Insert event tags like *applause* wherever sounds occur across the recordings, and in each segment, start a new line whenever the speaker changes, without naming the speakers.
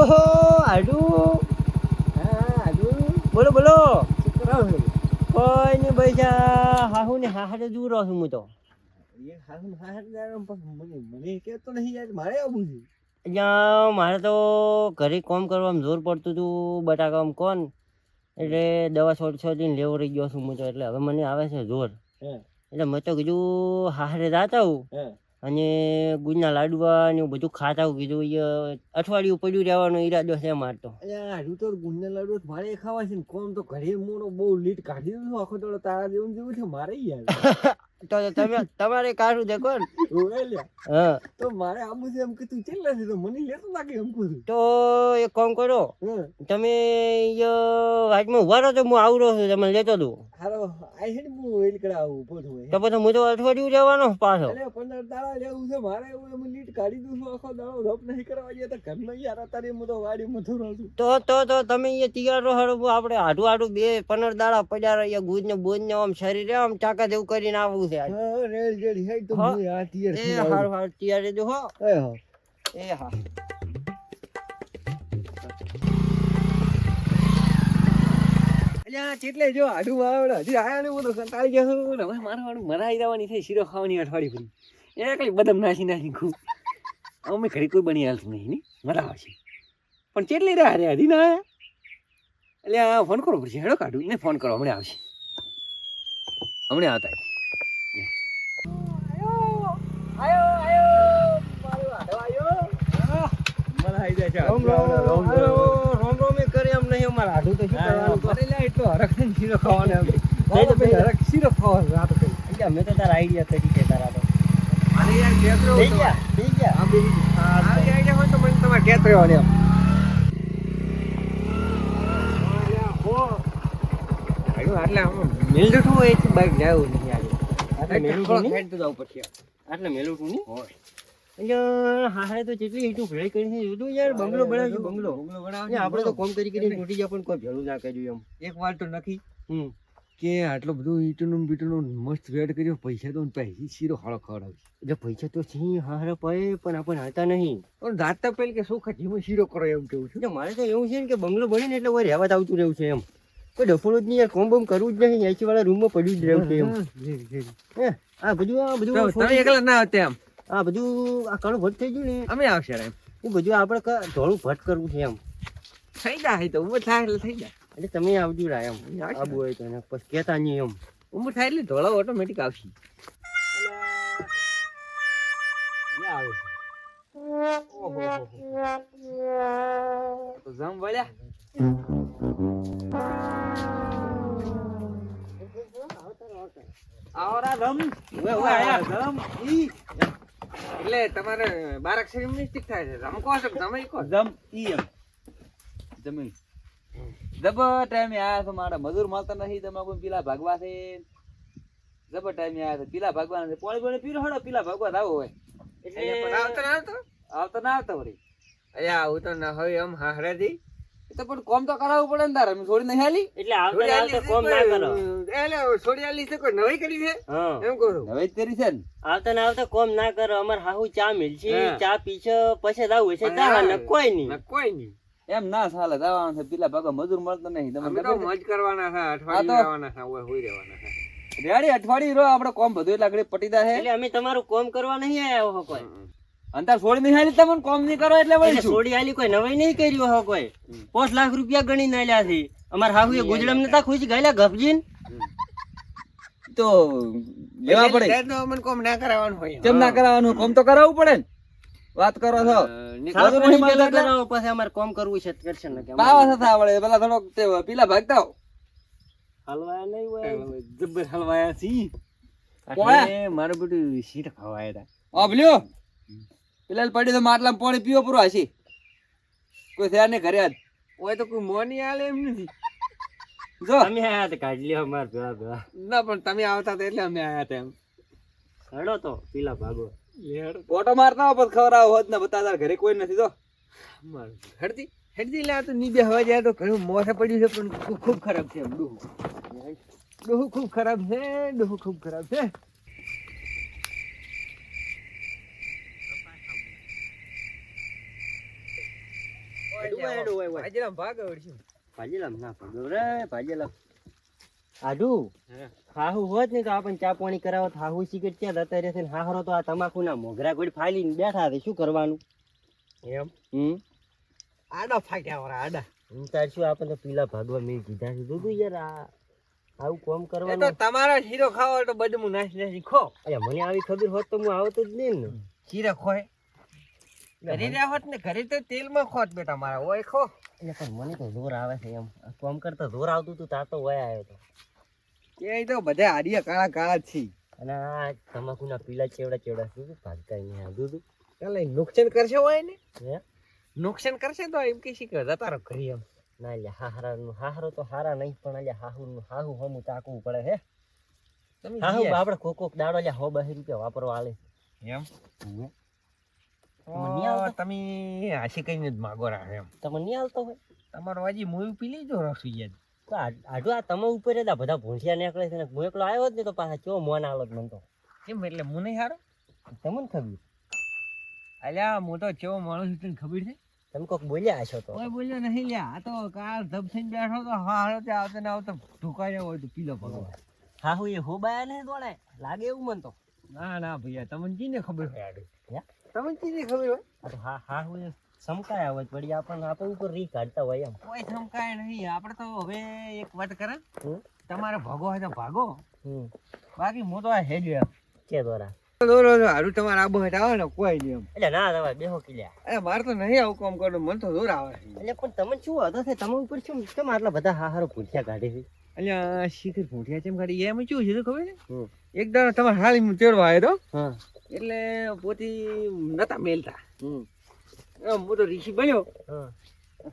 ઓહો આડુ. બોલો બોલો. કોઈ નહીં પૈસા હાહુ ને હાહરે દૂર રહું છું હું તો.
હારું હારું મારે
તો ઘરે કોમ કરવામાં જોર પડતું હતું બટાકામાં કોણ એટલે દવા છોડ છોડીને લેવો રહી ગયો છું હું તો એટલે હવે મને આવે છે જોર. એટલે મેં તો કીધું હાહરે જાતા હે. અને ગુજના લાડવા ને બધું ખાતા કીધું. એ અઠવાડિયું પડ્યું રહેવાનો ઈરાદો છે મારે તો.
અલ્યા તો ગુજના લાડુ મારે ખાવા છે ને. કોમ તો ઘરે મોડો બહુ લીટ કાઢી દીધું આખો દાડો તારા જેવું જેવું છે. મારે યાર *laughs*
તો તમે *laughs* તમારે કાઢું દેખો ને હા
તો મારે આવું છે એમ કે તું ચેલ્લા છે તો મને લેતો લાગે એમ કહું
તો એક કામ કરો તમે ઈ વાતમાં ઊભા રહો તો હું આવરો છું તમે લેતો દઉં.
હારો આઈ હેડ હું વેલ કરા આવું ઊભો
તો પછી હું તો અઠવાડિયું રહેવાનો પાછો.
અરે પંદર દાડા લેવું છે મારે એવું એમ લીટ કાઢી દઉં છું આખો દાડો રોપ નહીં કરવા જઈએ તો ઘરમાં યાર અત્યારે હું તો વાડીમાં થોડો છું.
તો તો તો તમે અહીંયા તૈયાર રહો આપણે આડું આડું બે પંદર દાડા પડ્યા રહીએ ગુજ ને બોજ ને આમ શરીરે આમ ચાકા જેવું કરીને આવવું છે.
હા રેલ જેડી હે તો
હા.
આ તિયર
એ હાર હાર તૈયાર જો હો.
એ હો.
એ હા.
અલ્યા જો આડું આવડે હજી આયા ને હું કંટાળી ગયો છું. હવે મારે મરાઈ જવાની થઈ શીરો ખાવાની અઠવાડી ફરી એ કઈ બદામ નાસી નાસી ખું. અમે ઘડી કોઈ બની હાલતું નહીં ની મરાવા છે. પણ ચેટલી રહ્યા રે હજી ના એટલે ફોન કરવો પડશે. હેડો કાઢું. ને ફોન કરો હમણાં આવશે. હમણાં આવતા
રોમ રોમ રોમ રોમ રોમ એ કરે એમ નહીં અમારે આડું તો શું કરવાનું કહો?
એટલો હરખ છે ને શીરો ખાવાનો એમ.
નહીં તો ભાઈ
હરખ શીરો ખાવાનો રાત કરી.
એટલે અમે તો તારા આઈડિયા કરી તારા તો.
અરે યાર કેત
થઈ ગયા થઈ ગયા.
આ બી- આવી હોય તો મને તમારે કેત રહેવાની એમ. આયુ આટલે આમ મિલડું હોય બાઈક જાવું નહીં આજે.
નહીં? નહીં હારે તો જેટલી ઈટું ભેળી કરી છે યાર બંગલો બનાવજો બંગલો.
બંગલો બનાવજો,
આપણે તો કોમ કરી કરીને તૂટી ગયા પણ કોઈ ભેળું ના કર્યું એમ.
એક વાર તો નક્કી
હમ.
કે આટલું બધું ઈટનું મસ્ત વેડ કર્યો પૈસા તો પહેલી શીરો ખવડાવશે
એટલે પૈસા તો છે હારે પડે પણ આપણને હાલતા નહીં.
પણ દાતા પેલ કે શું ખજીમાં શીરો કરો એમ કેવું છું.
મારે તો એવું છે ને કે બંગલો બને ને એટલે રહેવા આવતું રહેવું છે એમ. કોઈ ડફોડો જ નહીં યાર કોમ બમ કરવું જ નહીં એસી વાળા રૂમમાં પડ્યું જ રહેવું છે એમ. આ બધું આ બધું
એકલા ના હતા એમ?
આ બધું આ કણું ભટ થઈ ગયું ને
અમે આવશે એમ
એ બધું આપણે ધોળું ભટ કરવું છે એમ.
થઈ જાય તો ઉમર થાય એટલે થઈ જાય.
એટલે તમે આવજો રા એમ. આબુ હોય તો એને પછી કહેતા નહીં એમ.
ઉમર થાય એટલે ધોળા ઓટોમેટિક આવશે. જમ વળ્યા. આવરા રમ ઓય ઓય આયા. રમ ઈ. એટલે તમારે બાર અક્ષરી મિસ્ટેક થાય છે. જમ કહો છો તમે કહો
જમ ઈ એમ. જમી જબર ટાઈમે આયા છો મારા મજૂર મળતા નથી તમે કોઈ પીલા ભાગવા છે? જબર ટાઈમે આયા છો પીલા ભાગવાના છે. પોળી પોળી પીલો હડો પીલા ભાગવા આવો હોય
એટલે આવતો ના આવતો?
આવતો ના આવતો વળી.
અલ્યા આવું તો ના હોય એમ હાહરાજી
તો પણ કોમ તો કરાવવું પડે ને તારે. છોડી નહીં હાલી.
એટલે આવતા આવતા કોમ ના કરો.
એટલે છોડી હાલી છે કોઈ નવી કરી છે? એમ કહું
નવી કરી છે ને?
આવતા ને આવતા કોમ ના કરો. અમાર હાહુ ચા મિલશે. ચા પીછે પછી જાવ છે તારા ને કોઈ નહીં.
કોઈ નહીં.
એમ ના સાલે જવાનું છે પેલા ભાગો મજૂર મળતો નહીં. તમે
તો મોજ કરવાના છે અઠવાડિયે રહેવાના છે ઓય હોઈ રહેવાના છે.
રેડી અઠવાડિયે રહો આપણે કોમ બધું એટલે આગળ પટી દે
એટલે અમે તમારું કોમ કરવા નહીં આવ્યા હો કોઈ.
અંતર છોડી નહીં હાલી તમને કોમ નહીં કરો એટલે વળી શું
આલી કોઈ નવાઈ નહીં કર્યું હો કોઈ. પાંચ લાખ રૂપિયા ગણી નાલ્યા છે. અમાર હાહુ એ ગુજરામ નતા ખુશ ગયેલા ગફજીન.
તો લેવા પડે.
અમને કોમ ના કરાવવાનું હોય.
કેમ ના કરાવવાનું? કોમ તો કરાવવું પડે ને. વાત કરો છો.
પછી અમારે કોમ કરવું છે કરશે ને
પાવા થતા આવડે પેલા થોડોક તે પીલા ભાગતા હો.
હલવા નહીં હોય.
જબ્બર હલવાયા? એટલે મારું બધું શીર ખવાયા હતા
આભલ્યો પેલા પડી તો માટલામાં પાણી પીવો પૂરો હશે. કોઈ થયા નહીં ઘરે હોય
ઓય તો કોઈ મોની આલે એમ નથી.
જો.
અમે આયા તો કાઢી લ્યો અમાર ભેળા ભેળા.
ના પણ તમે આવતા હતા એટલે અમે આયા હતા એમ.
હડો તો પીલા ભાગો.
ફોટો મારતા પછી ખબર આવો હોત ને બતા તાર ઘરે કોઈ નથી તો
મારું હડતી હડતી લે આ તો નીબે હવા જાય તો ઘણું મોથે પડ્યું છે પણ ખૂબ ખૂબ ખરાબ છે એમ ડોહું. ડોહું ખૂબ ખરાબ છે ડોહું ખૂબ ખરાબ છે.
હેડો
ભાગ
ભાજીલામ ના રે ભાજીલામ આડુ હાહુ હોત ને તો આપણને ચા પાણી કરાવો હાહુ સિગરેટ ક્યાં જતા રહેશે ને હાહરો તો આ તમાકુના મોગરા કોઈ ફાલીને બેઠા છે શું કરવાનું?
એમ?
હમ?
આડા ફાટ્યા આડા.
હું તાર શું આપણને પીલા ભાગવા મેં કીધા છે? દૂધું યાર આ આવું કોમ
એ તો
કરવાનું.
તમારા શીરો ખાવો તો બધું નાસી નાસી ખો.
અરે મને આવી ખબર હોત તો હું આવતો જ નહીં ને
શીરો ખોય. ઘરે રહ્યા હોત ને ઘરે તો તેલમાં ખોત બેટા મારા ઓય ખો.
એટલે પણ મને તો જોર આવે છે એમ. આ કરતા જોર આવતું તું તાર તો વયા આવ્યો
તો. બધા આડિયા કાળા કાળા છે
અને આ તમાકુના પીલા ચેવડા ચેવડા શું શું ભાગતા નહીં આવતું તું
ચાલે નુકસાન કરશે હોય ને?
હે?
નુકસાન કરશે તો એમ કે શીખર જતા રહો ઘરે એમ
ના એટલે હાહરાનું હાહરો તો હારા નહીં પણ એટલે હાહુનું હાહુ હમું તાકવું પડે હે? હાહુ કોક કોક દાડો એટલે હો બહી રૂપિયા વાપરવા આલે
એમ
તમને
તો
નહીં આવડતું?
તમે હાસી કઈને જ માગો રાખે એમ.
તમને નહીં આવતો હોય?
તમારો હજી મૂવી પી લેજો રસોઈ
તો આ- આ તમે ઉપર જ બધા ભૂંસિયા નીકળે છે ને હું એકલો આવ્યો જ ને તો પાછા કેવો મોન આલો જ મને તો.
કેમ એટલે હું નહીં હારો?
તમને ખબર?
અલ્યા હું તો કેવો માણસ છું તને ખબર છે?
તમે કોક બોલ્યા હશો તો.
કોઈ બોલ્યો નહીં લ્યા. આ તો કાર ધબ થઈને બેઠો તો હા હારો તે આવતો ને આવતો ઢુકાઈ હોય તો પીલો ભગવાન
હાહુ એ હોબાયા ને દોડે. લાગે એવું મન તો.
ના ના ભૈયા તમને જીને ખબર હોય આડું?
હે?
તમને જીને ખબર હોય.
હા હા હું સમકાય આવે પડી આપણને આપણે ઉપર રી કાઢતા હોય એમ.
કોઈ સમકાય નહીં આપણે તો હવે એક વાત કરે. તમારે ભાગો હોય તો ભાગો.
હમ.
બાકી હું તો આ હેડ્યો
કે દોરા?
દોરો હારું તમારે આબો હેઠ આવે ને કોઈ નહીં એમ.
એટલે ના તમે બેહો કિલ્યા.
અરે મારે તો નહીં આવું કામ કરવું મને તો દોર આવે
એટલે પણ તમે શું હતો છે? તમે ઉપર શું કેમ આટલા બધા હાહારો પૂછ્યા કાઢે છે?
એટલે શીખર પૂંઠિયા છે એમ કાઢી? એમ શું છે ખબર છે. એક દાડો તમારે હાલી હું તેડવા આવ્યો
હા.
એટલે પોતી નતા મેલતા. હું તો ઋષિ બન્યો.
હા.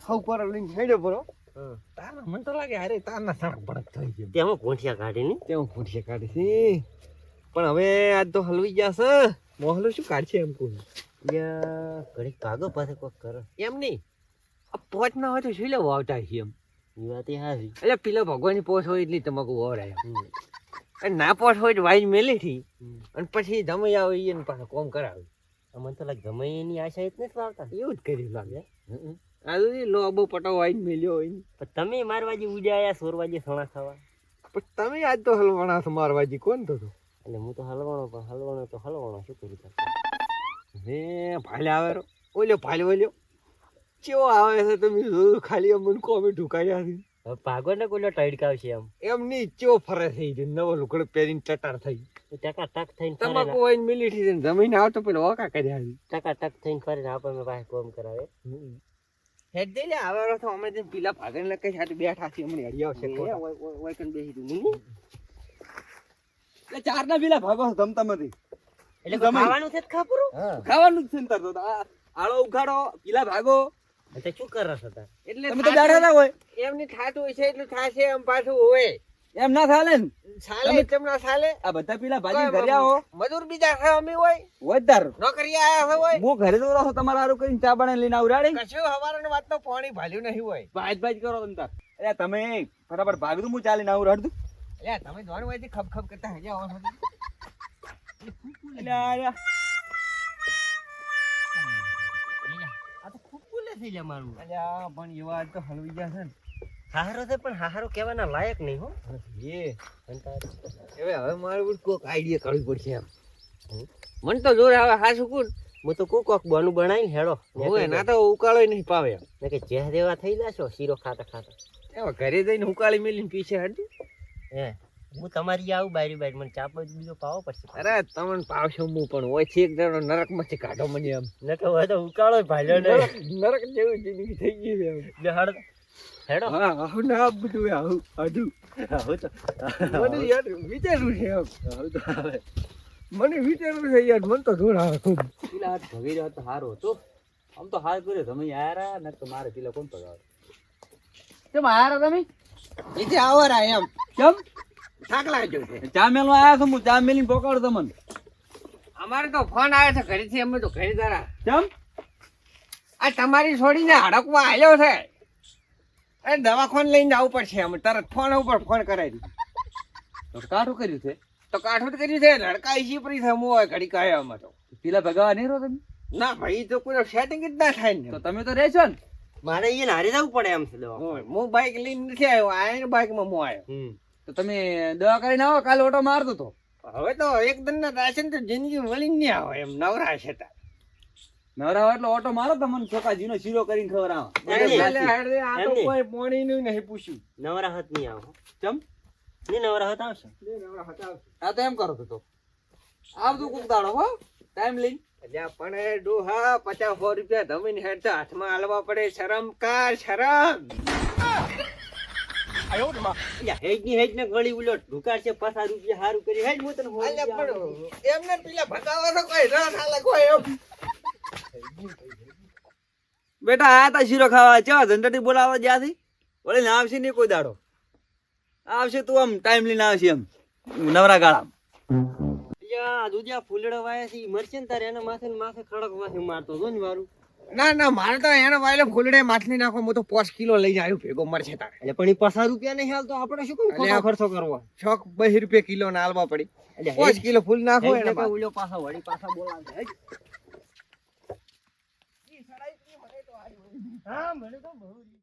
સૌ પર લઈને છેડ્યો પરો
હા.
તારના મને તો લાગે અરે તારના સડક ભડક થઈ ગયો.
તેમાં ભૂંઠિયા કાઢી ને?
તેમાં ભૂંઠિયા કાઢી છે પણ હવે આજ તો હલવી ગયા છે. મોહલો શું કાઢશે એમ કોઈ
ત્યાં ઘડીક ભાગો પાસે કોક કરો.
એમ નહીં. આ પોચ ના હોય તો શું લેવો આવતા છે એમ.
એ વાત એ હારી.
એટલે પેલા ભગવાનની પોચ હોય એટલી તમાકુ વવરાય
હમ.
અને ના પોચ હોય તો વાઈન મેલી થી અને પછી જમાઈ આવે એને પાછા કોમ કરાવે.
મને તો લાગે ગમે એની આશા જ નથી આવતા
એવું જ કર્યું લાગે. આ તો લો અબો પટાવ વાઈન મેલ્યો હોય
પણ તમે મારવાજી ઉજાયા સોરવાજી સણા ખાવા
પણ તમે આજ તો હલવાણા છો મારવાજી. કોણ તો
એટલે હું તો હલવાણો પણ હલવાણો તો હલવાણો શું કરી મેં
હે ભાલે આવે ઓલ્યો ભાલે ઓલ્યો. કેવો આવે છે તમે? ખાલી અમને કોમે ઢુકાયા છે.
હવે ભાગો ને કોઈ ટડકાવશે એમ
એમ નહીં ચેવો ફરે થઈ છે નવો લુકડો પહેરીને ટટાર થઈ
ટકા ટક થઈને
તમાકુ
ને
થી ને જમીને આવતો પેલો ઓકા કરી આવી
ટકા ટક થઈને ફરે આપણને પાસે કોમ કરાવે
હેડ દે લે આવે તો અમે જેમ પીલા ભાગન લે કઈ બેઠા છે અમને હરિયાવ છે
ઓય- કન બેસી તું નહીં?
ચાર ના પેલા ભાગો ધમતા માંથી
એટલે. ખાવાનું છે ખાપરું
ખાવાનું જ છે ને તાર તો આળો ઉઘાડો પેલા ભાગો
શું
એટલે
તમે તો બેઠા હતા હોય.
એમની થાતું હોય છે એટલું થાશે એમ પાછું હોય.
એમ ના ચાલે ને?
સાલે
તમે-
ચમના સાલે.
આ બધા પેલા ભાજી ઘરે આવો.
મજૂર બીજા છે અમે હોય.
વધાર
નોકરી આયા છે હોય.
હું ઘરે તો રહો તમારે હારું કરીને ચા બનાવીને લઈને આવડાડી
કશું હવારની વાત તો પાણી ભાલ્યું નહીં હોય.
ભાજ ભાજ કરો તમે તાર. અરે તમે ફટાફટ ભાગતું હું ચાલીને આવું રડતું
તમે જોવાનું હોય ખપ ખપ કરતા હજી આવો છો.
ખૂબ છે લ્યા મારું?
અલ્યા પણ એવા તો હલવી ગયા છે ને.
હારો છે પણ હારો કહેવાના લાયક નહીં હો.
એ હવે હવે મારે બધું કોક આઈડિયા કરવી પડશે એમ. મને તો જોર આવે હા કુન.
હું તો કોક કોક બનું બનાવીને હેડો.
હોય ના તો ઉકાળો નહીં પાવે એમ.
કે જે દેવા થઈ જશો શીરો ખાતા ખાતા.
એવા ઘરે જઈને ઉકાળી મેલીને પીછે હટી.
હે. હું તમારી આવું બારી બારી મને ચા બીજો પાવો પડશે.
અરે તમને પાવશો હું પણ હોય છે એક જણો નરકમાંથી કાઢો મને એમ.
ને કે હવે તો ઉકાળો ભાલ્યો ને
નરક જેવું જિંદગી થઈ ગઈ છે
જહાડ હેડો હેડો.
હા આવું ના બધું આવું આડું
હવે તો.
મને યાર વિચારવું છે આમ.
હવે તો આવે.
મને વિચારવું છે યાર મને તો જોર આવે ખૂબ.
પેલા હાથ ભગી રહ્યો તો સારો હતો. આમ તો હાર કર્યો તમે યાર ન તો મારે પેલા કોણ પગાવે તમે આયા તમે?
નીચે આવો એમ.
કેમ?
થાક લાગ્યો છે.
ચા મેલવા આયા છો? હું ચા મેલીને પકડો તમને.
અમારે તો ફોન આવે છે ઘરેથી અમે તો ઘરે જરા.
કેમ?
આ તમારી છોડીને હડકવા આવ્યો છે. એ દવાખાન લઈને જવું પડશે અમે. તરત ફોન ઉપર ફોન કરાવી
તો કાઠું કર્યું છે?
તો કાઠું જ કર્યું છે. લડકા ઈસી પરી થમું હોય ઘડી કાય અમે તો.
પેલા ભગાવા નહીં રહો તમે?
ના ભાઈ તો કોઈ સેટિંગ જ ના થાય ને.
તો તમે તો રહેશો ને?
મારે અહીંયા હારી જવું પડે એમ છે
હું બાઈક લઈને નથી આવ્યો આ બાઈકમાં હું આવ્યો.
હમ.
તો તમે દવા કરીને આવો કાલ ઓટો મારતો તો.
હવે તો એક દન રાશન તો જિંદગી મળી નહીં આવે એમ નવરા છે.
નવરા એટલે ઓટો મારો તો મને ચોકાજીનો શીરો કરીને
ખબર હાડે આ તો કોઈ પોણી નું નહીં પૂછ્યું.
નવરા હાથ નહીં આવો.
ચમ?
નહીં નવરા હાથ આવશે?
નવરા હાથ આવશે.
આ તો એમ કરો તો આવતું કોક દાડો હો. ટાઈમ લઈને.
અલ્યા પણ ડોહા પચાસ સો રૂપિયા ધમીને હેડ હાથમાં હાલવા પડે. શરમ કાર શરમ.
અલ્યા, હેજની હેજ ને ગળી ઉલટ ઢુકાર છે પચાસ રૂપિયા હારું કરી. હેજ હું તને સો
અલ્યા
રૂપિયા આપું.
પણ એમને પેલા ભગાવો કોઈ રસ હાલે કોઈ એમ.
બેટા આ તા શીરો ખાવા ચા ઝંડટી બોલાવા જ્યાંથી વળી ના આવશે નહીં કોઈ દાડો. આવશે તું આમ ટાઈમ લઈને આવશે એમ. નવરા ગાળા
અલ્યા, ફૂલડો ફૂલડા વાયા છે મરશે ને તારે એના માથે ને માથે ખડક માથે મારતો જો ને મારું
ના ના મારે તો એને વાયલે ફૂલડે માછલી નાખો હું તો પાંચ કિલો લઈને આવ્યો ભેગો મરશે તારે
એટલે પણ એ પચાસ રૂપિયા નહીં હાલ તો આપણે શું
અલ્યા,
ખર્ચો કરવો.
છોક બહી રૂપિયા કિલો ના હાલવા પડી.
પોસ
પાંચ કિલો ફૂલ નાખો એના
ઉલ્યો પાછા વળી પાછા બોલાવે હા મને તો બહુ